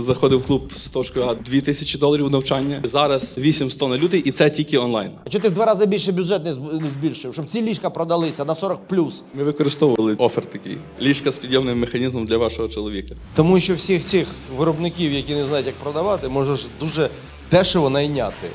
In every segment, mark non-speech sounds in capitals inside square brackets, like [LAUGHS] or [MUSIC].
заходив в клуб з точкою А 2000 доларів навчання. Зараз 800 на лютий, і це тільки онлайн. А чого ти в два рази більше бюджет не не збільшив, щоб ці ліжка продалися на 40 Ми використовували офер такий. Ліжка з підйомним механізмом для вашого чоловіка. Тому що всіх цих виробників, які не знають, як продавати, можеш дуже дешево найняти.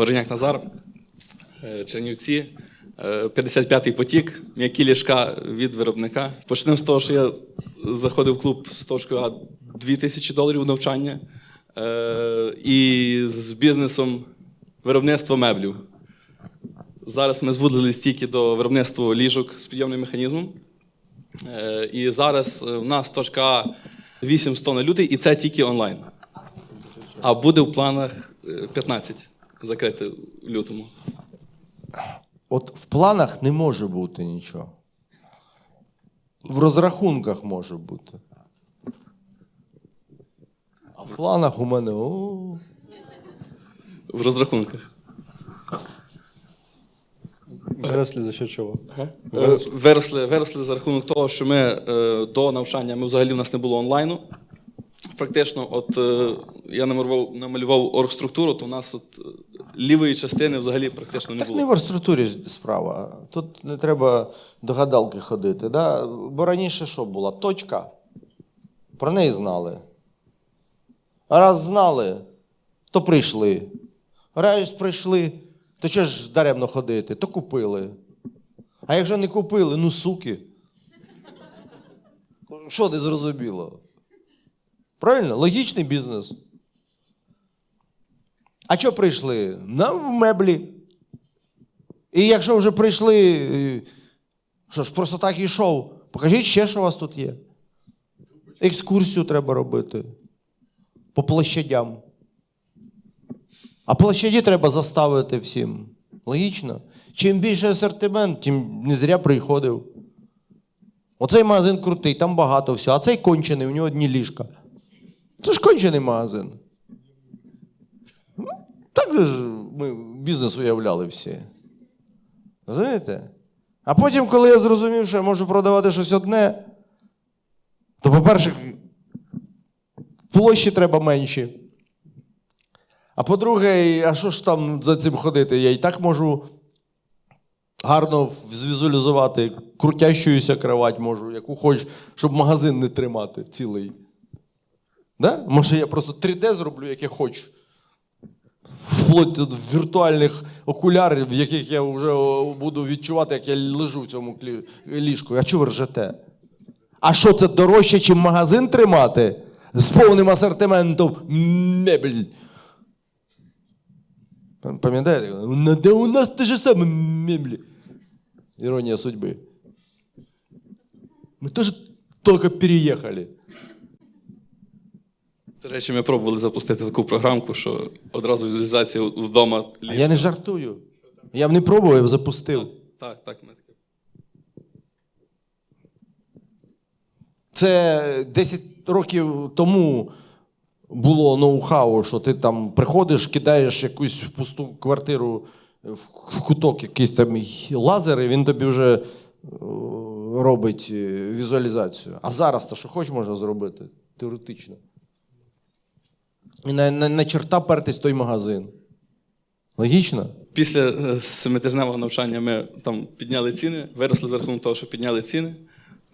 Ореняк Назар, е, Чернівці, е, 55-й потік, м'які ліжка від виробника. Почнемо з того, що я заходив в клуб з точкою А 2000 доларів навчання е, і з бізнесом виробництва меблів. Зараз ми звузили стільки до виробництва ліжок з підйомним механізмом. Е, І зараз е, в нас точка А 800 на лютий, і це тільки онлайн. А буде в планах е, 15 закрити в лютому. От в планах не може бути нічого. В розрахунках може бути. А в планах у мене. О, В розрахунках. Виросли за счет чого? Е, Виросли, виросли за рахунок того, що ми е, до навчання ми взагалі в нас не було онлайну. Практично, от е, я намалював, намалював оргструктуру, то в нас от лівої частини взагалі практично не Так не було. в ж справа. Тут не треба до гадалки ходити. Да? Бо раніше що була? Точка. Про неї знали. А раз знали, то прийшли. Раз прийшли, то що ж даремно ходити, то купили. А якщо не купили, ну суки. Що не зрозуміло? Правильно? Логічний бізнес. А що прийшли? На в меблі. І якщо вже прийшли, е, що ж, просто так йшов, покажіть ще, що у вас тут є. Екскурсію треба робити по площадям. А площаді треба заставити всім. Логічно. Чим більше асортимент, тим не зря приходив. Оцей магазин крутий, там багато всього, а цей кончений, у нього одні ліжка. Це ж кончений магазин. Так же ж ми бізнес уявляли всі. Розумієте? А потім, коли я зрозумів, що я можу продавати щось одне, то, по-перше, площі треба менші. А по-друге, а що ж там за цим ходити? Я і так можу гарно звізуалізувати, крутящуюся кровать можу, яку хочеш, щоб магазин не тримати цілий. Да? Може, я просто 3D зроблю, як я хочу. Вплоть до віртуальних окулярів, в яких я вже буду відчувати, як я лежу в цьому ліжку. А чого ви ржете? А що це дорожче, ніж магазин тримати? З повним асортиментом мебель. Пам'ятаєте? «Ну, Де у нас те ж саме меблі. Іронія судьби. Ми теж тільки переїхали. До речі, ми пробували запустити таку програмку, що одразу візуалізація вдома. А я не жартую. Я б не пробував, я б запустив. Так, так, ми таке. Це 10 років тому було ноу-хау, що ти там приходиш, кидаєш якусь в пусту квартиру в в куток якийсь там лазер, і він тобі вже е, робить е, візуалізацію. А зараз то що хоч можна зробити теоретично. І на, на, на черта пертись в той магазин. Логічно? Після е, семитижневого навчання ми там підняли ціни, виросли за рахунок того, що підняли ціни.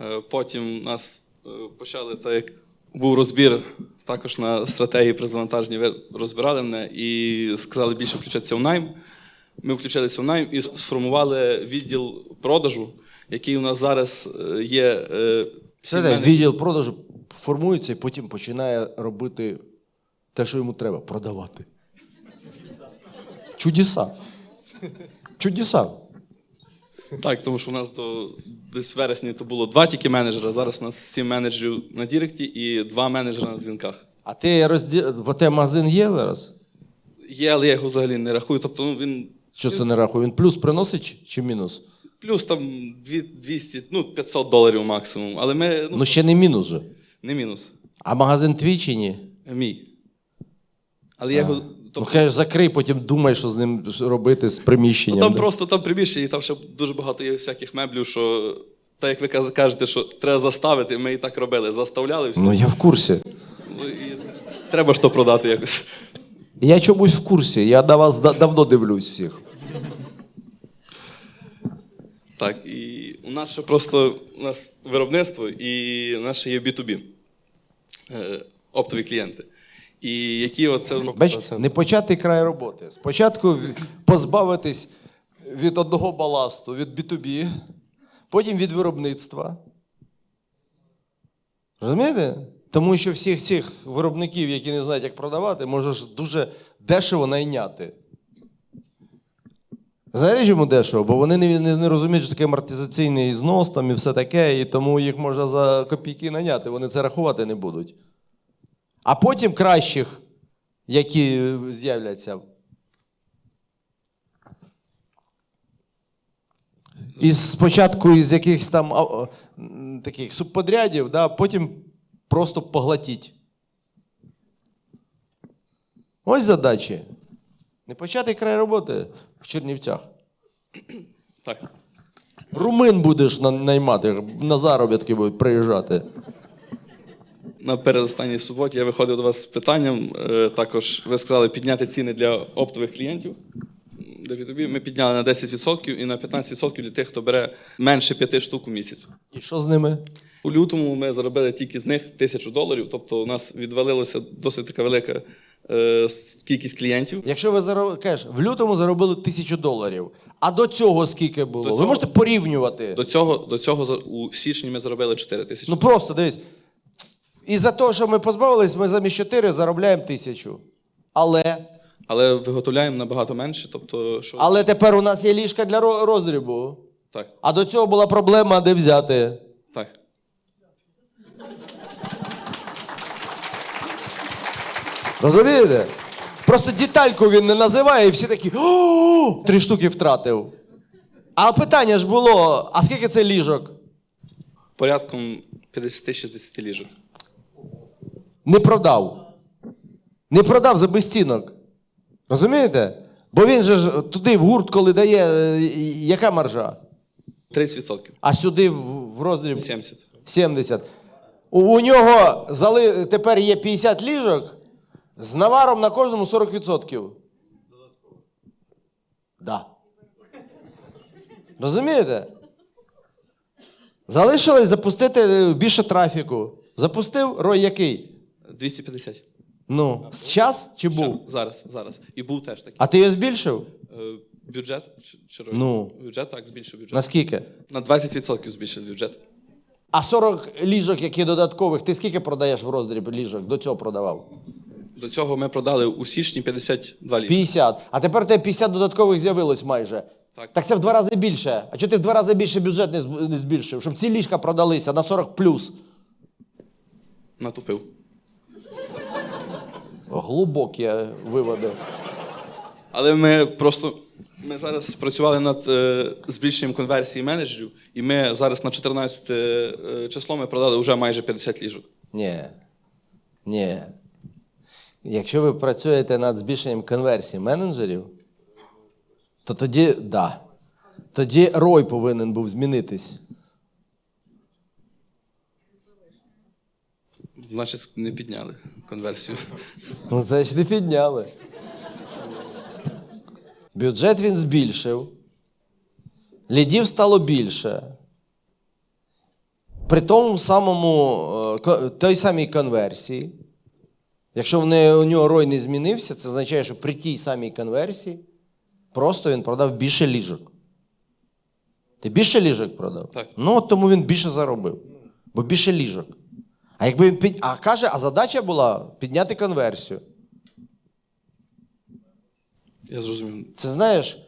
Е, Потім нас е, почали, так як був розбір також на стратегії при завантаженні, розбирали мене і сказали більше включатися в найм. Ми включилися в найм і сформували відділ продажу, який у нас зараз є. Це відділ продажу формується і потім починає робити те, що йому треба продавати. Чудеса. Чудеса. Так, тому що у нас до десь в вересні то було два тільки менеджера. Зараз у нас сім менеджерів на Діректі і два менеджера на дзвінках. А ти розділ... В те магазин є зараз? Є, але я його взагалі не рахую. Тобто ну, він Що це не рахує? Він плюс приносить чи- чи мінус? плюс там 200, ну 500 доларів максимум. Але ми ну, Ну ще не мінус же. не мінус. А магазин твій чи ні? Мій. Але я його. Ну, Тобто, кажеш, закрий, потім думай, що з ним робити з приміщенням. ну, там да? просто там приміщення, і там ще дуже багато є всяких меблів, що. Так як ви кажете, що треба заставити, ми і так робили. Заставляли все. Ну я в курсі. Ну, і треба ж то продати якось. Я чомусь в курсі. Я на вас да- давно дивлюсь всіх. Так, і у нас ще просто у нас виробництво, і ще є B2B, е, оптові клієнти. І які оце. Бач, не початий край роботи. Спочатку позбавитись від одного баласту, від B2B, потім від виробництва. Розумієте? Тому що всіх цих виробників, які не знають, як продавати, можеш дуже дешево найняти. Знаєте, чому дешево? Бо вони не, не, не розуміють, що таке амортизаційний знос там і все таке, і тому їх можна за копійки наняти, вони це рахувати не будуть. А потім кращих, які з'являться. Із спочатку із якихось там таких субподрядів, да, потім просто поглотіть. Ось задачі. Не початий край роботи в Чернівцях. Так. Румин будеш наймати, на заробітки будуть приїжджати. На передостанній суботі я виходив до вас з питанням. е, Також ви сказали підняти ціни для оптових клієнтів. Для B2B ми підняли на 10% і на 15% для тих, хто бере менше 5 штук у місяць. І що з ними? У лютому ми заробили тільки з них тисячу доларів, тобто у нас відвалилося досить така велика е, кількість клієнтів. Якщо ви зароб... кажеш, в лютому заробили тисячу доларів, а до цього скільки було? До Ви можете порівнювати. До цього, до цього за- у січні ми заробили 4 тисячі. Ну просто дивись. І за те, що ми позбавились, ми замість 4 заробляємо тисячу. Але, Але виготовляємо набагато менше. Тобто, що але тепер у нас є ліжка для ро- роздрібу. так, А до цього була проблема, де взяти. так. Розумієте? Просто детальку він не називає, і всі такі о, три штуки втратив. А питання ж було: а скільки це ліжок? Порядком 50-60 ліжок. Не продав. Не продав за безцінок. Розумієте? Бо він же ж туди в гурт, коли дає, е, яка маржа? 30%. А сюди в, роздріб 70%. 70. У, у нього зали, тепер є 50 ліжок з наваром на кожному 40%. Да. Розумієте? Залишилось запустити е, більше трафіку. Запустив рой який? 250. Ну, час чи був? Зараз, зараз. І був теж такий. А ти його збільшив? Е, Бюджет? Чи- чи? Ну. Бюджет, так, збільшив бюджет. Наскільки? На 20% збільшив бюджет. А 40 ліжок, які додаткових, ти скільки продаєш в роздріб ліжок? До цього продавав? До цього ми продали у січні 52 літри. 50. А тепер у тебе 50 додаткових з'явилось майже. Так. Так це в два рази більше. А чого ти в два рази більше бюджет не зб- не збільшив? Щоб ці ліжка продалися на 40 плюс. Натупив. Глибокі виводи. Але ми просто ми зараз працювали над е, збільшенням конверсії менеджерів, і ми зараз на 14 е, число ми продали вже майже 50 ліжок. Ні. Ні. Якщо ви працюєте над збільшенням конверсії менеджерів, то тоді, да. Тоді рой повинен був змінитись. Значить, не підняли конверсію. [LAUGHS] Ну, значить, не підняли. Бюджет він збільшив. Лідів стало більше. При тому самому, е, той самій конверсії. Якщо в не- у нього рой не змінився, це означає, що при тій самій конверсії просто він продав більше ліжок. Ти більше ліжок продав? Так. Ну, от тому він більше заробив. Бо більше ліжок. А якби він під... А каже, а задача була підняти конверсію. Я зрозумів. Це знаєш,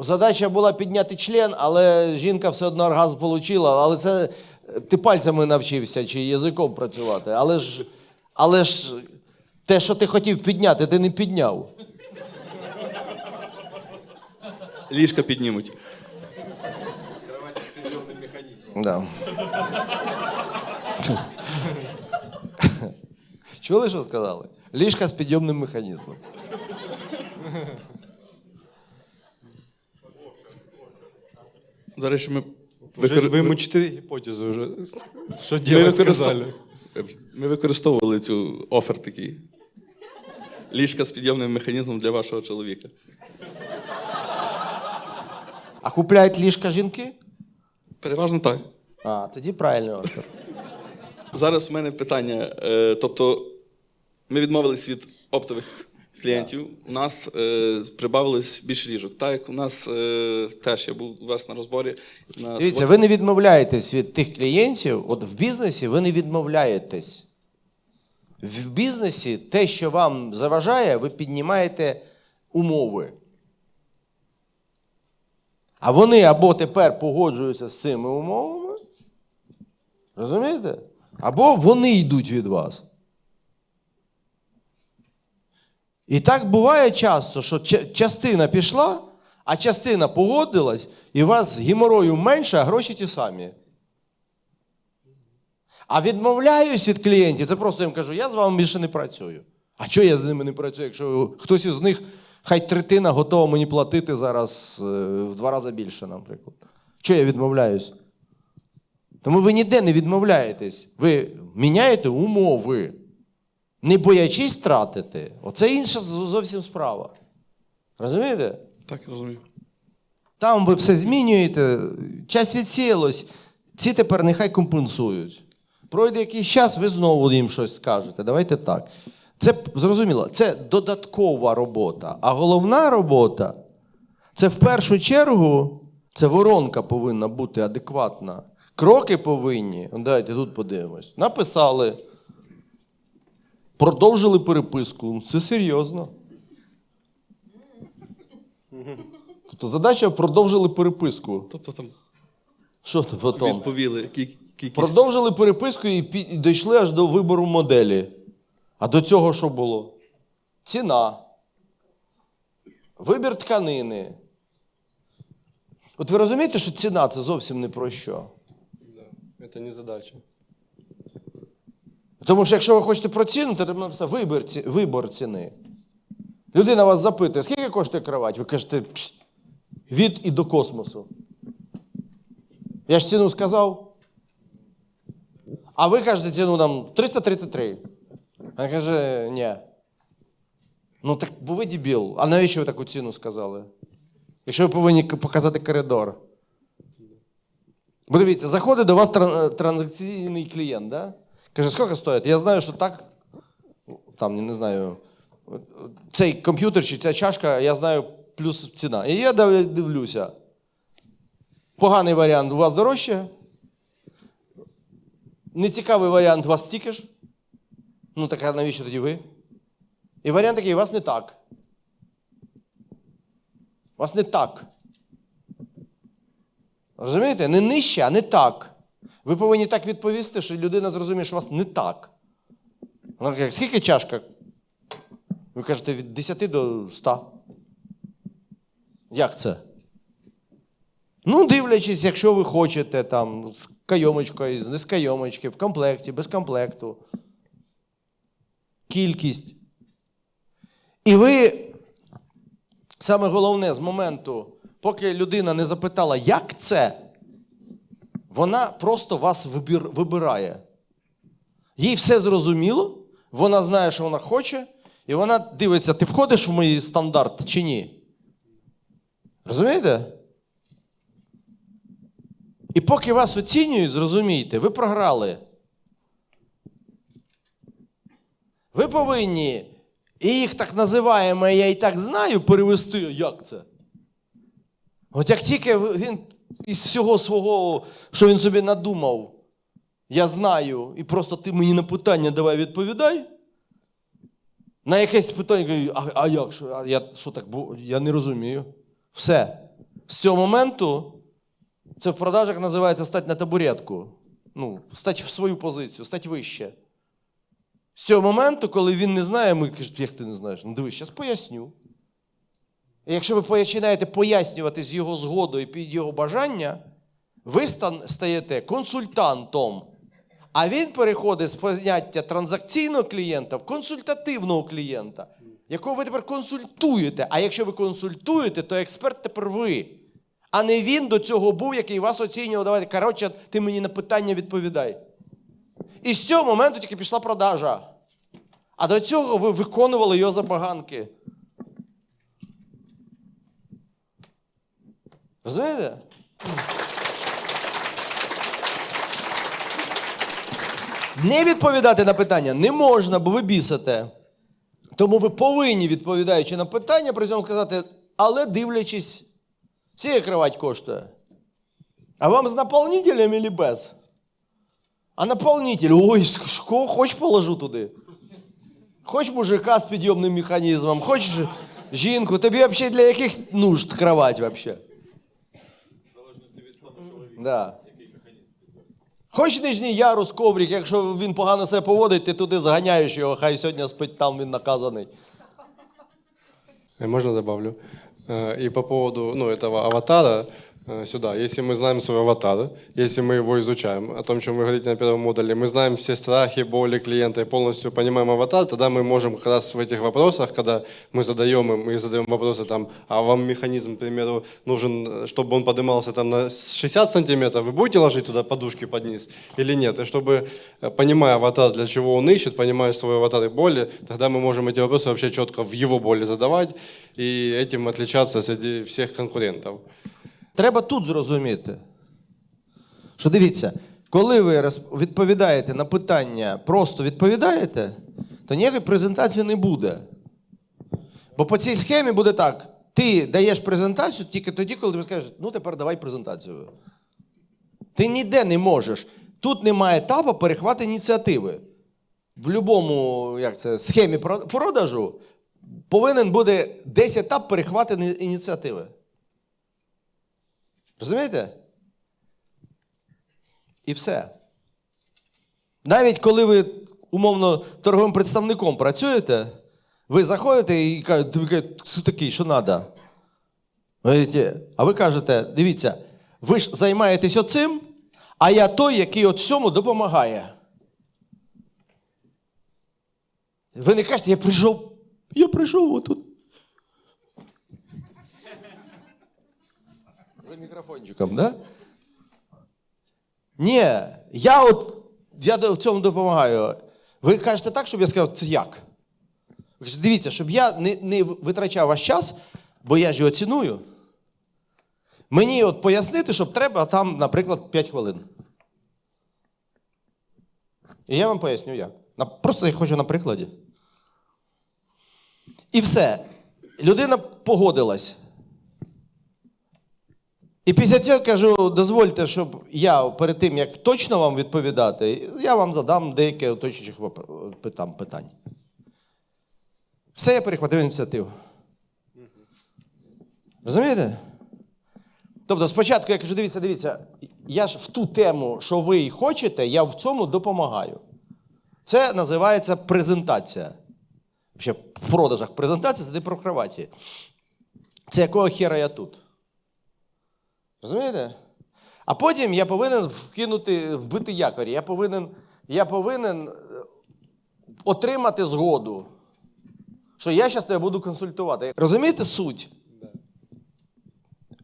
задача була підняти член, але жінка все одно оргазм отримала. Але це ти пальцями навчився чи язиком працювати. Але ж, але ж те, що ти хотів підняти, ти не підняв. Ліжка піднімуть. Да. Чули, що сказали? Ліжка з підйомним механізмом. До речі, ми, Вже викор- ви мучите гіпотезу вже. Що використов- сказали. ми використовували цю офер такий. Ліжка з підйомним механізмом для вашого чоловіка. А купляють ліжка жінки? Переважно так. А, тоді правильно. Артур. Зараз у мене питання. Е, тобто, ми відмовились від оптових клієнтів. У нас е, прибавилось більше ліжок. Так як у нас е, теж я був у вас на розборі. На Дивіться, субот- ви не відмовляєтесь від тих клієнтів. От в бізнесі ви не відмовляєтесь. В бізнесі те, що вам заважає, ви піднімаєте умови. А вони або тепер погоджуються з цими умовами. Розумієте? Або вони йдуть від вас. І так буває часто, що частина пішла, а частина погодилась, і у вас геморою менше, а гроші ті самі. А відмовляюсь від клієнтів, це просто їм кажу, я з вами більше не працюю. А чого я з ними не працюю, якщо хтось із них, хай третина готова мені платити зараз е, в два рази більше, наприклад. Чого я відмовляюсь? Тому ви ніде не відмовляєтесь. Ви міняєте умови, не боячись тратити. Оце інша зовсім справа. Розумієте? Так, розумію. Там ви все змінюєте, час відсіялось, ці тепер нехай компенсують. Пройде якийсь час, ви знову їм щось скажете. Давайте так. Це зрозуміло, це додаткова робота. А головна робота це в першу чергу це воронка повинна бути адекватна. Кроки повинні. Давайте тут подивимось. Написали. Продовжили переписку. Це серйозно. Тобто задача продовжили переписку. Тобто там Що це потім? відповіли кі- кількість. Продовжили переписку і пі- і дійшли аж до вибору моделі. А до цього що було? Ціна. Вибір тканини. От ви розумієте, що ціна це зовсім не про що. Да. Це не задача. Тому що якщо ви хочете про ціну, то написати вибір, вибор ціни. Людина вас запитує, скільки коштує кровать? Ви кажете, «Пш, від і до космосу. Я ж ціну сказав. А ви кажете ціну там 333. А він каже, ні. Ну так бо ви дебіл. А навіщо ви таку ціну сказали? Якщо ви повинні показати коридор. Бо дивіться, заходить до вас транзакційний клієнт, да? Каже, скільки стоїть? Я знаю, що так. Там, не знаю, цей комп'ютер чи ця чашка, я знаю, плюс ціна. І я дивлюся. Поганий варіант у вас дорожче. Нецікавий варіант у вас стільки ж. Ну, так а навіщо тоді ви? І варіант такий, у вас не так. У вас не так. Розумієте? Не нижче, а не так. Ви повинні так відповісти, що людина зрозуміє, що вас не так. Вона каже, скільки чашка? Ви кажете, від 10 до 100. Як це? Ну, дивлячись, якщо ви хочете там з кайомочкою, з не з кайомочки, в комплекті, без комплекту. Кількість. І ви, саме головне, з моменту, поки людина не запитала, як це, вона просто вас вибирає. Їй все зрозуміло, вона знає, що вона хоче, і вона дивиться, ти входиш в мій стандарт чи ні. Розумієте? І поки вас оцінюють, зрозумійте, ви програли. Ви повинні і їх так називаємо, я і так знаю, перевести, як це? От як тільки він із всього свого, що він собі надумав, я знаю, і просто ти мені на питання давай відповідай. На якесь питання, а, а як? Що, а я що так, я не розумію. Все. З цього моменту це в продажах називається стати на табуретку. Ну, стати в свою позицію, стати вище. З цього моменту, коли він не знає, ми кажемо, як ти не знаєш? Ну дивись, зараз поясню. Якщо ви починаєте пояснювати з його згодою під його бажання, ви стаєте консультантом, А він переходить з поняття транзакційного клієнта в консультативного клієнта, якого ви тепер консультуєте. А якщо ви консультуєте, то експерт тепер ви. А не він до цього був, який вас оцінював. Давайте, коротше, ти мені на питання відповідай. І з цього моменту тільки пішла продажа. А до цього ви виконували його забаганки. Розумієте? Не відповідати на питання не можна, бо ви бісите. Тому ви повинні, відповідаючи на питання, при цьому сказати, але дивлячись, скільки кровать коштує. А вам з наповнителем чи без? А наповнитель, ой, кого хоч положу туди. Хоч мужика з підйомним механізмом, хоч жінку. Тобі взагалі для яких нужд кровать взагалі? Да. Хоч нижній ярус, коврик, якщо він погано себе поводить, ти туди зганяєш його, хай сьогодні спить там, він наказаний. Э, Можно добавлю? Э, И по поводу ну, этого аватара э, сюда. Если мы знаем свой аватар, если мы его изучаем, о том, чем вы говорите на первом модуле, мы знаем все страхи, боли клиента и полностью понимаем аватар, тогда мы можем как раз в этих вопросах, когда мы задаем им и задаем вопросы там, а вам механизм, к примеру, нужен, чтобы он поднимался там на 60 сантиметров, вы будете ложить туда подушки под низ или нет? И чтобы, э, понимая аватар, для чего он ищет, понимая свой аватар и боли, тогда мы можем эти вопросы вообще четко в его боли задавать и этим отличаться среди всех конкурентов. Треба тут зрозуміти, що дивіться, коли ви відповідаєте на питання, просто відповідаєте, то ніякої презентації не буде. Бо по цій схемі буде так: ти даєш презентацію тільки тоді, коли тобі скажуть, ну тепер давай презентацію. Ти ніде не можеш. Тут немає етапу перехват ініціативи. В будь-якому схемі продажу повинен буде десь етап перехват ініціативи. Розумієте? І все. Навіть коли ви умовно торговим представником працюєте, ви заходите і кажете, хто такий, що треба? А ви кажете, дивіться, ви ж займаєтесь оцим, а я той, який от всьому допомагає. Ви не кажете, я прийшов, я прийшов отут. За мікрофончиком, да? Ні, я от я в цьому допомагаю. Ви кажете так, щоб я сказав, це як? Ви кажете, дивіться, щоб я не, не витрачав ваш час, бо я ж його ціную. Мені от пояснити, щоб треба там, наприклад, 5 хвилин. І я вам поясню як. Просто я хочу на прикладі. І все. Людина погодилась. І після цього кажу, дозвольте, щоб я перед тим, як точно вам відповідати, я вам задам деякі уточнюючих питань. Все, я перехватив ініціативу. Розумієте? Тобто, спочатку я кажу, дивіться, дивіться, я ж в ту тему, що ви хочете, я в цьому допомагаю. Це називається презентація. Ще в продажах презентація це де про кроваті. Це якого хера я тут? Розумієте? А потім я повинен вкинути, вбити якорь. Я повинен, я повинен е, отримати згоду, що я зараз тебе буду консультувати. Розумієте суть?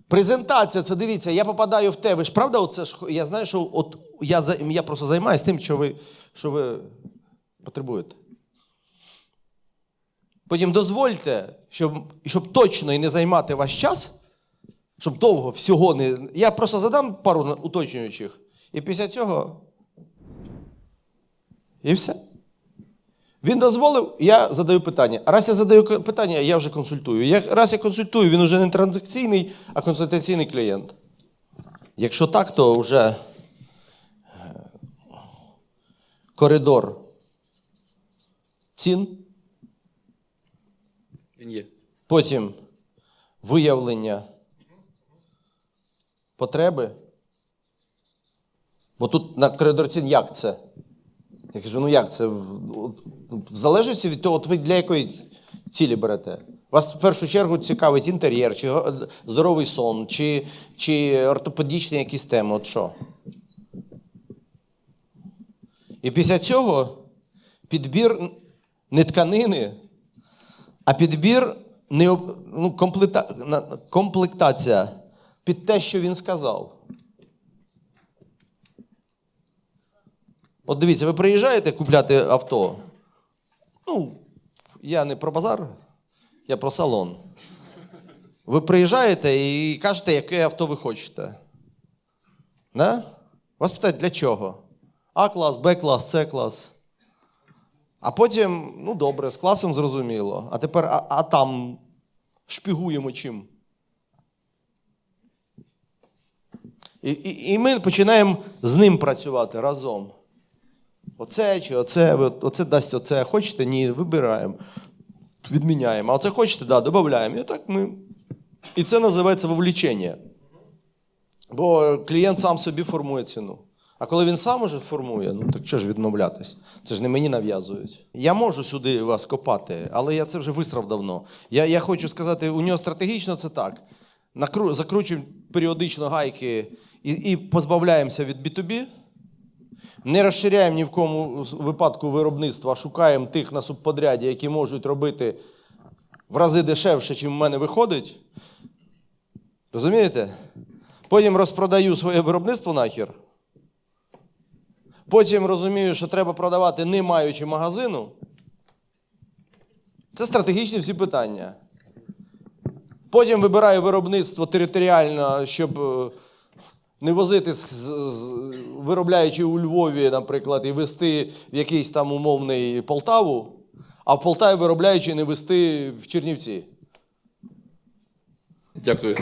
Презентація, це дивіться, я попадаю в те. Ви ж правда, оце ж я знаю, що от я, я просто займаюся тим, що ви, що ви потребуєте. Потім дозвольте, щоб, щоб точно і не займати ваш час, щоб довго всього не. Я просто задам пару уточнюючих. І після цього. І все. Він дозволив, я задаю питання. А раз я задаю питання, я вже консультую. Я, раз я консультую, він вже не транзакційний, а консультаційний клієнт. Якщо так, то вже е, коридор цін, Він є. потім виявлення потреби. Бо тут на коридор цін як це? Я кажу, ну як це? В, залежності від того, от ви для якої цілі берете? Вас в першу чергу цікавить інтер'єр, чи здоровий сон, чи, чи ортопедичні якісь теми. От що? І після цього підбір не тканини, а підбір не, ну, комплекта, комплектація під те, що він сказав. От дивіться, ви приїжджаєте купляти авто. Ну, я не про базар, я про салон. Ви приїжджаєте і кажете, яке авто ви хочете. Да? Вас питають, для чого? А-клас, Б-клас, С-клас. А потім, ну добре, з класом зрозуміло. А тепер, а, а там шпігуємо чим? І, і, і ми починаємо з ним працювати разом. Оце чи оце, оце дасть оце. Хочете? Ні, вибираємо. Відміняємо. А оце хочете, да, додаємо. І так ми. І це називається вовлічення. Бо клієнт сам собі формує ціну. А коли він сам уже формує, ну так що ж відмовлятись? Це ж не мені нав'язують. Я можу сюди вас копати, але я це вже висрав давно. Я, я хочу сказати, у нього стратегічно це так. Накру, закручуємо періодично гайки і, і позбавляємося від B2B. Не розширяємо ні в кому випадку виробництва, а шукаємо тих на субподряді, які можуть робити в рази дешевше, чим в мене виходить. Розумієте? Потім розпродаю своє виробництво нахер. Потім розумію, що треба продавати, не маючи магазину. Це стратегічні всі питання. Потім вибираю виробництво територіально, щоб е, не возити, з, виробляючи у Львові, наприклад, і вести в якийсь там умовний Полтаву, а в Полтаві виробляючи не вести в Чернівці. Дякую.